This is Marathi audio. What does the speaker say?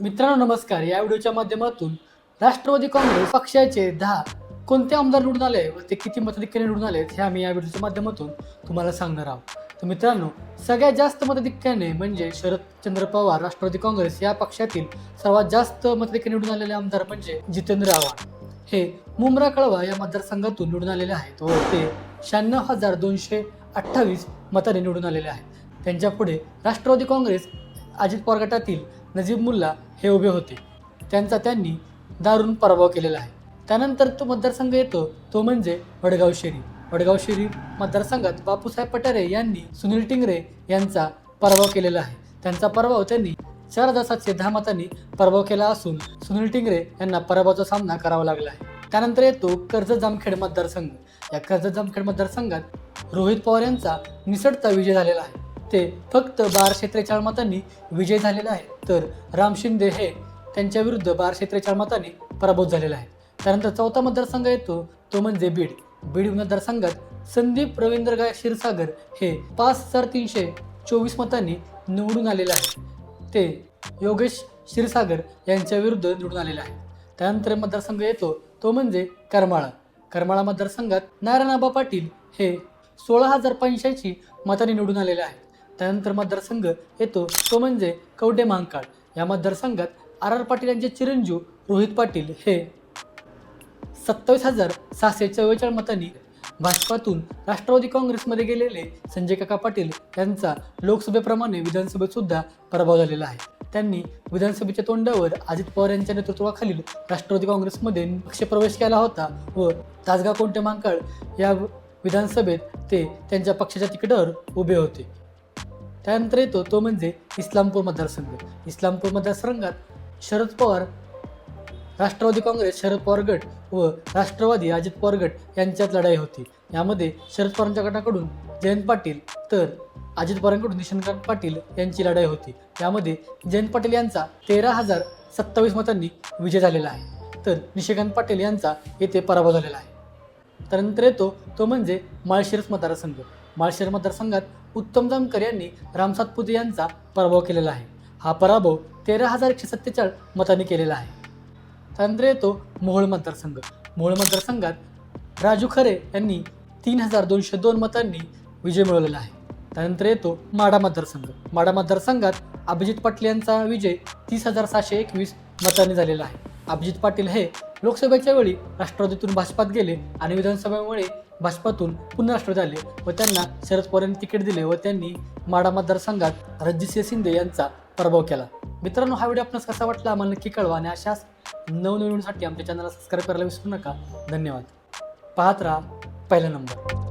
मित्रांनो नमस्कार. या व्हिडिओच्या माध्यमातून राष्ट्रवादी काँग्रेस पक्षाचे दहा कोणते आमदार निवडून आले व ते किती मताधिक्याने निवडून आले हे आम्ही या व्हिडिओच्या माध्यमातून तुम्हाला सांगणार आहोत. तर मित्रांनो सगळ्यात जास्त मताधिक्याने म्हणजे शरदचंद्र पवार राष्ट्रवादी काँग्रेस या पक्षातील सर्वात जास्त मताधिक्याने निवडून आलेले आमदार म्हणजे जितेंद्र आव्हाड. हे मुंब्रा कळवा या मतदारसंघातून निवडून आलेले आहेत व ते शहाण्णव हजार दोनशे अठ्ठावीस मताने निवडून आलेले आहेत. त्यांच्या पुढे राष्ट्रवादी काँग्रेस अजित पवार गटातील नजीब मुल्ला हे उभे होते. त्यांचा त्यांनी दारुण पराभव केलेला आहे. त्यानंतर तो मतदारसंघ येतो तो म्हणजे वडगाव शेरी वडगाव शेरी मतदारसंघात बापूसाहेब पठारे यांनी सुनील टिंगरे यांचा पराभव केलेला आहे. त्यांचा पराभव त्यांनी चार हजार सातशे दहा मतांनी पराभव केला असून सुनील टिंगरे यांना पराभवाचा सामना करावा लागला आहे. त्यानंतर येतो कर्जत जामखेड मतदारसंघ. या कर्जत जामखेड मतदारसंघात रोहित पवार यांचा निसटता विजय झालेला आहे. ते फक्त बाराशे त्रेचाळीस मतांनी विजय झालेला आहे तर राम शिंदे हे त्यांच्या विरुद्ध बाराशे त्रेचाळीस मतांनी पराभूत झालेला आहे त्यानंतर चौथा मतदारसंघ येतो तो म्हणजे बीड. बीड मतदारसंघात संदीप रवींद्र गाय क्षीरसागर हे पाच हजार तीनशे चोवीस मतांनी निवडून आलेले आहे ते योगेश क्षीरसागर यांच्या विरुद्ध निवडून आलेले आहे त्यानंतर मतदारसंघ येतो तो म्हणजे करमाळा. करमाळा मतदारसंघात नारायणाबा पाटील हे सोळा हजार पंच्याऐंशी मतांनी निवडून आलेले आहेत. त्यानंतर मतदारसंघ येतो. तो म्हणजे कवडे महांकाळ. या मतदारसंघात आर आर पाटील यांचे चिरंजीव रोहित पाटील हे. सत्तावीस हजार सहाशे चव्वेचाळीस मतांनी भाजपातून राष्ट्रवादी काँग्रेसमध्ये गेलेले संजय काका पाटील यांचा लोकसभेप्रमाणे विधानसभेत सुद्धा पराभव झालेला आहे. त्यांनी विधानसभेच्या तोंडावर अजित पवार यांच्या नेतृत्वाखालील राष्ट्रवादी काँग्रेसमध्ये पक्षप्रवेश केला होता व तासगाव कोणते मांकाळ या विधानसभेत ते त्यांच्या पक्षाच्या तिकिटावर उभे होते. त्यानंतर येतो तो म्हणजे इस्लामपूर मतदारसंघ. इस्लामपूर मतदारसंघात शरद पवार राष्ट्रवादी काँग्रेस शरद पवार गट व राष्ट्रवादी अजित पवार गट यांच्यात लढाई होती. यामध्ये शरद पवारांच्या गटाकडून जयंत पाटील तर अजित पवारांकडून निशंकांत पाटील यांची लढाई होती. यामध्ये जयंत पाटील यांचा तेरा हजार सत्तावीस मतांनी विजय झालेला आहे. तर निशिकांत पाटील यांचा येथे पराभव झालेला आहे. त्यानंतर येतो तो म्हणजे माळशिरस मतदारसंघ. माळशिरस मतदारसंघात उत्तम जामकर यांनी राम सातपुते यांचा पराभव केलेला आहे. हा पराभव तेरा हजार एकशे सत्तेचाळीस मतांनी केलेला आहे. त्यानंतर येतो मोहोळ मतदारसंघ. मोहोळ मतदारसंघात राजू खरे यांनी तीन हजार दोनशे दोन मतांनी विजय मिळवलेला आहे. त्यानंतर येतो माडा मतदारसंघ. माडा मतदारसंघात अभिजित पाटील यांचा विजय तीस हजार सहाशे एकवीस मतांनी झालेला आहे. अभिजित पाटील हे लोकसभेच्या वेळी राष्ट्रवादीतून भाजपात गेले आणि विधानसभेमुळे भाजपातून पुन्हा राष्ट्रवादी आले व त्यांना शरद पवारांनी तिकीट दिले व त्यांनी माडा मतदारसंघात रणजितसिंह शिंदे यांचा पराभव केला. मित्रांनो हा व्हिडिओ आपणास कसा वाटला आम्हाला नक्की कळवा आणि अशाच नवनवीनसाठी आमच्या चॅनलला सबस्क्राईब करायला विसरू नका. धन्यवाद. पाहत राहा पहिला नंबर